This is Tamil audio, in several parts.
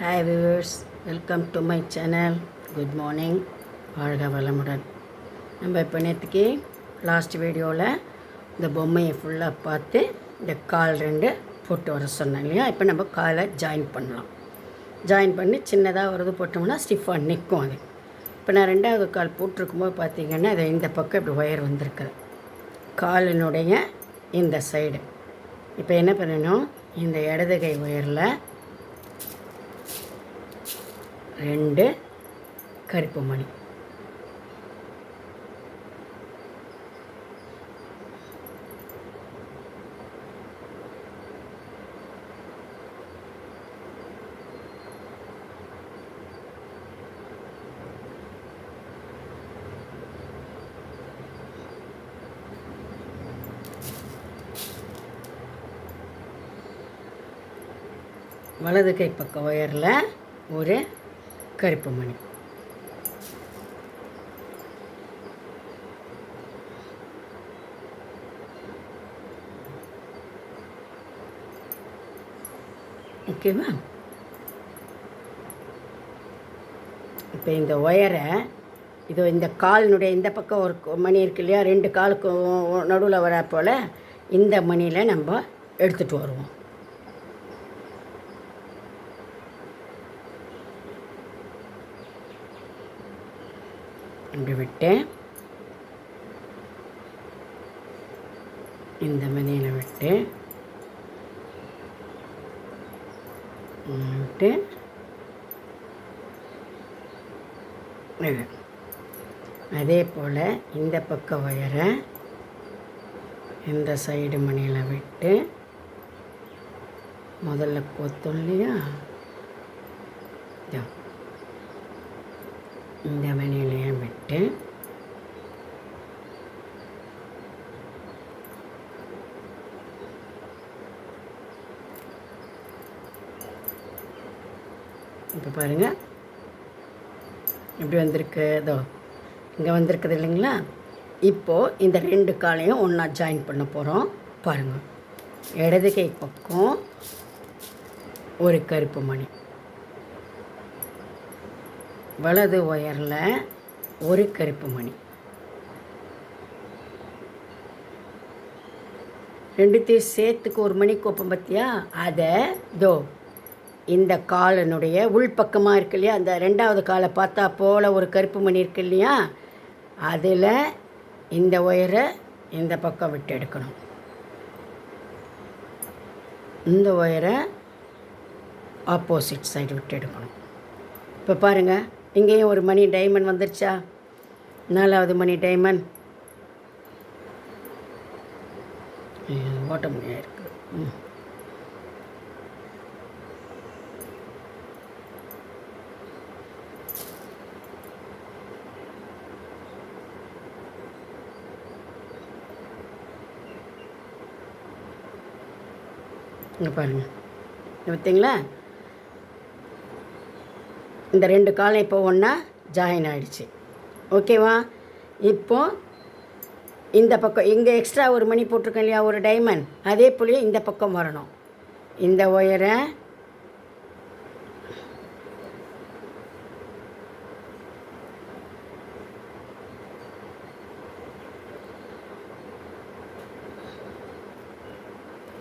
Hi viewers welcome to my channel good morning வாழ்க வளமுடன். நம்ம இப்போ நேற்றுக்கு லாஸ்ட் வீடியோவில் இந்த பொம்மையை ஃபுல்லாக பார்த்து இந்த கால் ரெண்டு போட்டு வர சொன்னேன் இல்லையா? இப்போ நம்ம காலை ஜாயின் பண்ணலாம். ஜாயின் பண்ணி சின்னதாக ஒரு இது போட்டோம்னா ஸ்டிஃபாக நிற்கும் அது. இப்போ நான் ரெண்டாவது கால் போட்டிருக்கும்போது பார்த்தீங்கன்னா அது இந்த பக்கம் இப்படி ஒயர் வந்திருக்குது. காலினுடைய இந்த சைடு இப்போ என்ன பண்ணணும்? இந்த இடது கை ஒயரில் ரெண்டு கருப்பு மணி. வலது கை பக்கம் ஒயரில் ஒரு கருப்பு மணி. ஓகேவா இப்போ இந்த ஒயரை இது இந்த காலினுடைய இந்த பக்கம் ஒரு மணி இருக்கு இல்லையா? ரெண்டு காலுக்கு நடுவில் வர போல் இந்த மணியில் நம்ம எடுத்துகிட்டு வருவோம். இப்படி விட்டேன். இந்த மணியில் விட்டு விட்டு இது. அதே போல் இந்த பக்கம் ஒயரை இந்த சைடு மணியில் விட்டு முதல்ல கொத்தோம் இல்லையா இதோ. இந்த வழியிலையும் விட்டு இப்போ பாருங்கள் எப்படி வந்திருக்கு? இதோ இங்கே வந்திருக்குது இல்லைங்களா? இப்போது இந்த ரெண்டு காலையும் ஒன்றா ஜாயின் பண்ண போகிறோம் பாருங்கள் இடது கை பக்கம் ஒரு கருப்பு மணி. வலது ஒயரில் ஒரு கருப்பு மணி. ரெண்டுத்தையும் சேர்த்துக்கு ஒரு மணி கோப்பம் பார்த்தியா அதை தோ இந்த காலனுடைய உள்பக்கமாக இருக்கு இல்லையா? அந்த ரெண்டாவது காலை பார்த்தா போல் ஒரு கருப்பு மணி இருக்கு இல்லையா? அதில் இந்த ஒயரை இந்த பக்கம் விட்டு எடுக்கணும். இந்த ஒயரை ஆப்போசிட் சைடு விட்டு எடுக்கணும். இப்போ பாருங்கள் இங்கேயும் ஒரு மணி டைமண்ட் வந்துருச்சா? நாலாவது மணி டைமண்ட் ஓட்ட மணியாக இருக்குது ம். இங்கே பாருங்கள் பார்த்தீங்களா இந்த ரெண்டு காலம் இப்போ ஒன்றா ஜாயின் ஆகிடுச்சு ஓகேவா இப்போ இந்த பக்கம் இங்கே எக்ஸ்ட்ரா ஒரு மணி போட்டிருக்கேன் இல்லையா ஒரு டைமண்ட் அதே போலயே இந்த பக்கம் வரணும். இந்த ஒயரை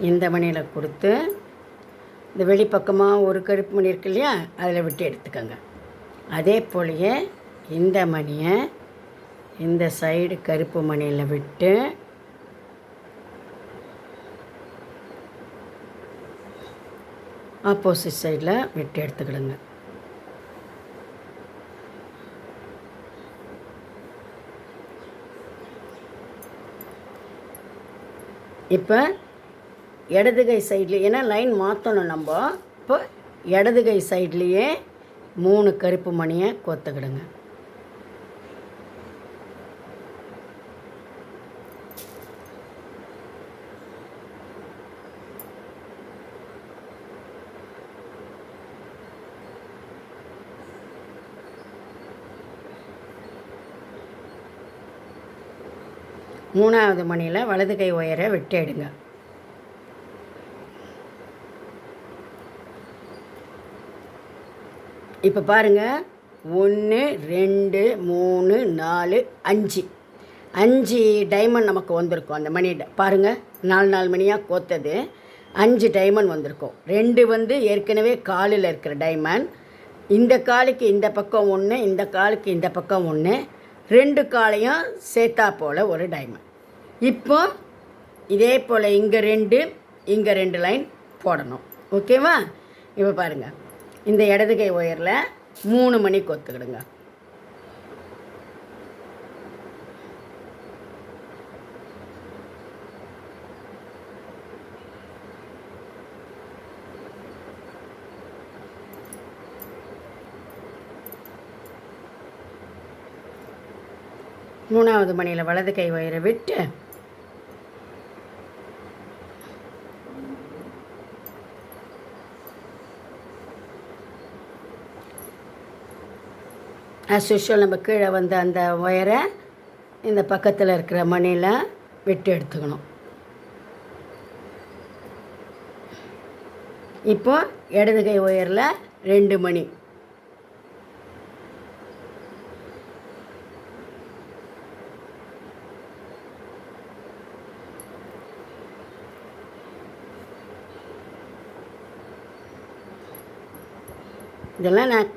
இந்த மணியில் கொடுத்து இந்த வெளிப்பக்கமாக ஒரு கருப்பு மணி இருக்கு இல்லையா அதில் விட்டு எடுத்துக்கோங்க. அதே போலயே இந்த மணியை இந்த சைடு கருப்பு மணியில் விட்டு ஆப்போசிட் சைடில் விட்டு எடுத்துக்கிடுங்க. இப்போ இடது கை சைட்லேயே ஏன்னா லைன் மாற்றணும் நம்ம. இப்போ இடது கை சைட்லேயே மூணு கருப்பு மணியை கோத்துக்கிடுங்க. மூணாவது மணியில் வலது கை ஒயரை விட்டு இப்போ பாருங்கள் ஒன்று ரெண்டு மூணு நாலு அஞ்சு. அஞ்சு டைமண்ட் நமக்கு வந்திருக்கும் அந்த மணி பாருங்கள் நாலு நாலு மணியாக கோத்தது. அஞ்சு டைமண்ட் வந்திருக்கும். ரெண்டு வந்து ஏற்கனவே காலில் இருக்கிற டைமண்ட் இந்த காலுக்கு இந்த பக்கம் ஒன்று இந்த காலுக்கு இந்த பக்கம் ஒன்று ரெண்டு காலையும் சேர்த்தா போல் ஒரு டைமண்ட் இப்போ இதே போல் இங்கே ரெண்டு இங்கே ரெண்டு லைன் போடணும். ஓகேவா இப்போ பாருங்கள் இந்த இடது கை ஒயரில் மூணு மணி கொத்துக்கிடுங்க. மூணாவது மணியில் வலது கை ஒயரை விட்டு ஆஸ் யூஷுவல் நம்ம கீழே வந்த அந்த ஒயரை இந்த பக்கத்தில் இருக்கிற மணியில் விட்டு எடுத்துக்கணும். இப்போ இடது கை ஒயரில் ரெண்டு மணி. இதெல்லாம் நான்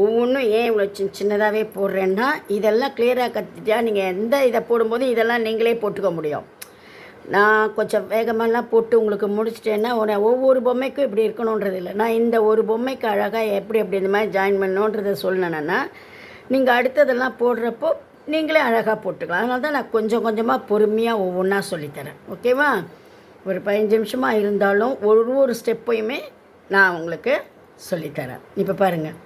ஒவ்வொன்றும் ஏன் இவ்வளோ சின்ன சின்னதாகவே போடுறேன்னா இதெல்லாம் கிளியராக கற்றுட்டா நீங்கள் எந்த இதை போடும்போது இதெல்லாம் நீங்களே போட்டுக்க முடியும். நான் கொஞ்சம் வேகமெல்லாம் போட்டு உங்களுக்கு முடிச்சிட்டேன்னா உன ஒவ்வொரு பொம்மைக்கும் இப்படி இருக்கணுன்றது இல்லை. நான் இந்த ஒரு பொம்மைக்கு அழகாக எப்படி எப்படி இந்த மாதிரி ஜாயின் பண்ணணுன்றதை சொல்லணுன்னா நீங்கள் அடுத்ததெல்லாம் போடுறப்போ நீங்களே அழகாக போட்டுக்கலாம். அதனால தான் நான் கொஞ்சம் கொஞ்சமாக பொறுமையாக ஒவ்வொன்றா சொல்லித்தரேன். ஓகேவா? ஒரு பதினஞ்சு நிமிஷமாக இருந்தாலும் ஒரு ஒரு ஸ்டெப்பையுமே நான் உங்களுக்கு சொல்லித்தரேன். இப்போ பாருங்கள்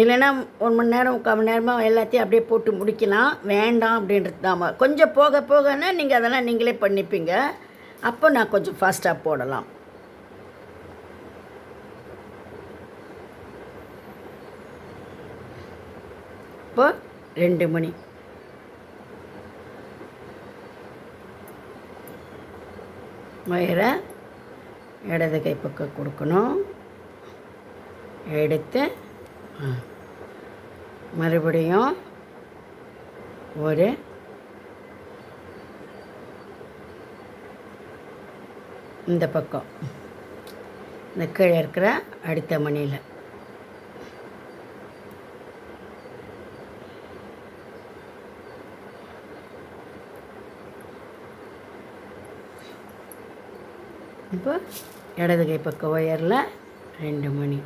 இல்லைன்னா ஒரு மணி நேரம் முக்கால் மணி நேரமாக எல்லாத்தையும் அப்படியே போட்டு முடிக்கலாம். வேண்டாம் அப்படின்றது தான் கொஞ்சம் போக போகன்னா நீங்கள் அதெல்லாம் நீங்களே பண்ணிப்பீங்க. அப்போ நான் கொஞ்சம் ஃபாஸ்ட்டாக போடலாம். இப்போ ரெண்டு மணி. வயிறை இடது கை பக்கம் கொடுக்கணும். எடுத்து மறுபடியும் ஒரு இந்த பக்கம். இந்த கீழே இருக்கிற அடுத்த மணியில். இப்போ இடது கை பக்க ஒயரில் ரெண்டு மணி.